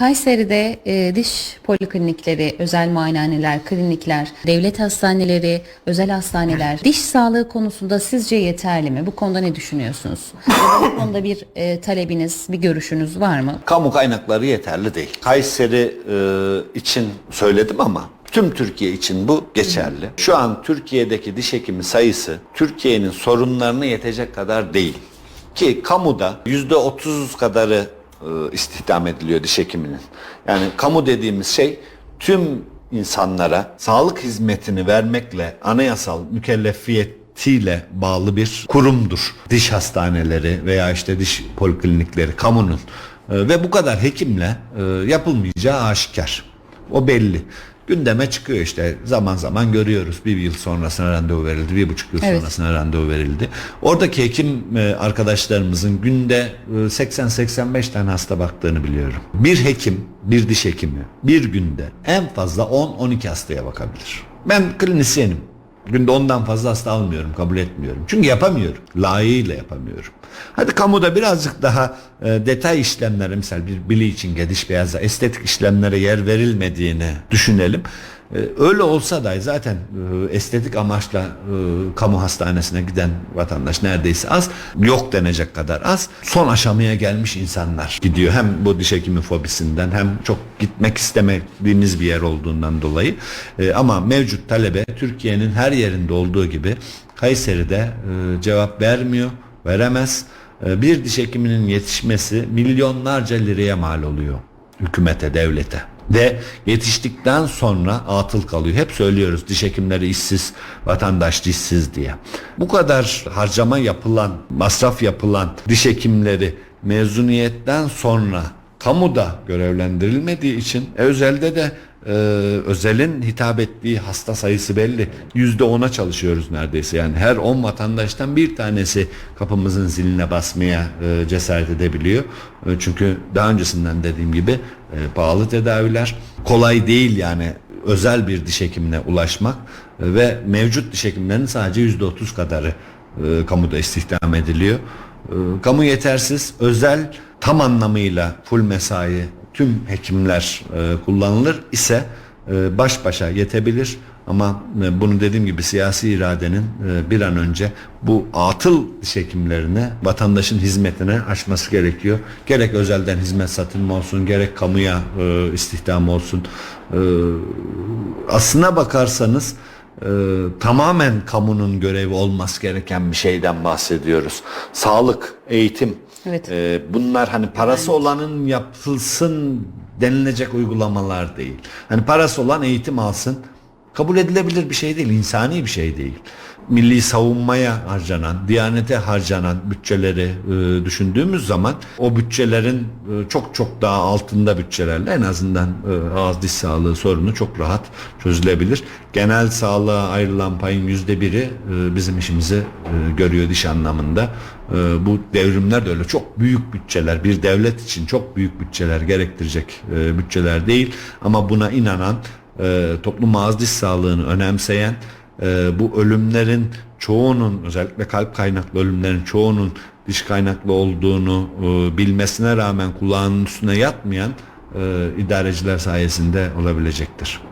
Kayseri'de e, diş poliklinikleri, özel muayenehaneler, klinikler, devlet hastaneleri, özel hastaneler diş sağlığı konusunda sizce yeterli mi? Bu konuda ne düşünüyorsunuz? Bu konuda bir e, talebiniz, bir görüşünüz var mı? Kamu kaynakları yeterli değil. Kayseri e, için söyledim ama tüm Türkiye için bu geçerli. Şu an Türkiye'deki diş hekimi sayısı Türkiye'nin sorunlarına yetecek kadar değil. Ki kamuda yüzde otuz kadarı istihdam ediliyor diş hekiminin. Yani kamu dediğimiz şey tüm insanlara sağlık hizmetini vermekle anayasal mükellefiyetiyle bağlı bir kurumdur. Diş hastaneleri veya işte diş poliklinikleri kamunun E, ve bu kadar hekimle e, yapılmayacağı aşikar. O belli. Gündeme çıkıyor işte zaman zaman görüyoruz. Bir yıl sonrasına randevu verildi, bir buçuk yıl Evet. sonrasına randevu verildi. Oradaki hekim e, arkadaşlarımızın günde e, 80-85 tane hasta baktığını biliyorum. Bir hekim, bir diş hekimi bir günde en fazla 10-12 hastaya bakabilir. Ben klinisyenim. Günde ondan fazla hasta almıyorum, kabul etmiyorum. Çünkü yapamıyorum. Layığıyla yapamıyorum. Hadi kamuda birazcık daha e, detay işlemlere, mesela bir bleaching'e, diş beyazla, estetik işlemlere yer verilmediğini düşünelim. E, öyle olsa da zaten e, estetik amaçla e, kamu hastanesine giden vatandaş neredeyse az. Yok denecek kadar az. Son aşamaya gelmiş insanlar gidiyor. Hem bu diş hekimi fobisinden hem çok gitmek istemediğiniz bir yer olduğundan dolayı. E, ama mevcut talebe Türkiye'nin her yerinde olduğu gibi Kayseri'de e, cevap vermiyor, veremez. E, bir diş hekiminin yetişmesi milyonlarca liraya mal oluyor hükümete, devlete. Ve yetiştikten sonra atıl kalıyor. Hep söylüyoruz diş hekimleri işsiz, vatandaş dişsiz diye. Bu kadar harcama yapılan, masraf yapılan diş hekimleri mezuniyetten sonra kamuda görevlendirilmediği için e, özelde de e, özelin hitap ettiği hasta sayısı belli. Yüzde ona çalışıyoruz neredeyse. Yani her 10 vatandaştan bir tanesi kapımızın ziline basmaya e, cesaret edebiliyor. E, çünkü daha öncesinden dediğim gibi e, pahalı tedaviler kolay değil yani özel bir diş hekimine ulaşmak E, ve mevcut diş hekimlerinin sadece yüzde otuz kadarı e, kamuda istihdam ediliyor. E, kamu yetersiz, özel tam anlamıyla full mesai tüm hekimler e, kullanılır ise e, baş başa yetebilir ama e, bunu dediğim gibi siyasi iradenin e, bir an önce bu atıl diş hekimlerini vatandaşın hizmetine açması gerekiyor. Gerek özelden hizmet satılma olsun, gerek kamuya e, istihdam olsun. E, aslına bakarsanız e, tamamen kamunun görevi olması gereken bir şeyden bahsediyoruz. Sağlık, eğitim. Evet. e, bunlar hani parası olanın yapılsın denilecek uygulamalar değil. Hani parası olan eğitim alsın. Kabul edilebilir bir şey değil, insani bir şey değil. Milli savunmaya harcanan, diyanete harcanan bütçeleri e, düşündüğümüz zaman o bütçelerin e, çok çok daha altında bütçelerle en azından e, ağız diş sağlığı sorunu çok rahat çözülebilir. Genel sağlığa ayrılan payın yüzde biri e, bizim işimizi e, görüyor diş anlamında. E, bu devrimler de öyle çok büyük bütçeler, bir devlet için çok büyük bütçeler gerektirecek e, bütçeler değil. Ama buna inanan, e, toplum ağız sağlığını önemseyen, e, bu ölümlerin çoğunun özellikle kalp kaynaklı ölümlerin çoğunun diş kaynaklı olduğunu e, bilmesine rağmen kulağının üstüne yatmayan e, idareciler sayesinde olabilecektir.